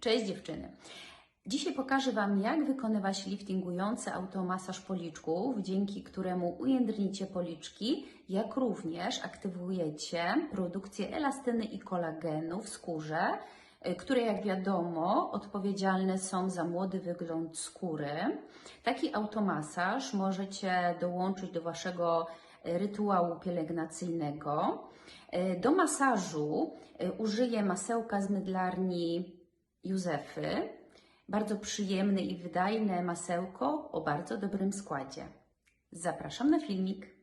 Cześć dziewczyny. Dzisiaj pokażę Wam, jak wykonywać liftingujący automasaż policzków, dzięki któremu ujędrnicie policzki, jak również aktywujecie produkcję elastyny i kolagenu w skórze, y, które jak wiadomo odpowiedzialne są za młody wygląd skóry. Taki automasaż możecie dołączyć do Waszego y, rytuału pielęgnacyjnego. Y, Do masażu użyję masełka z mydlarni Józefy. Bardzo przyjemne i wydajne masełko o bardzo dobrym składzie. Zapraszam na filmik.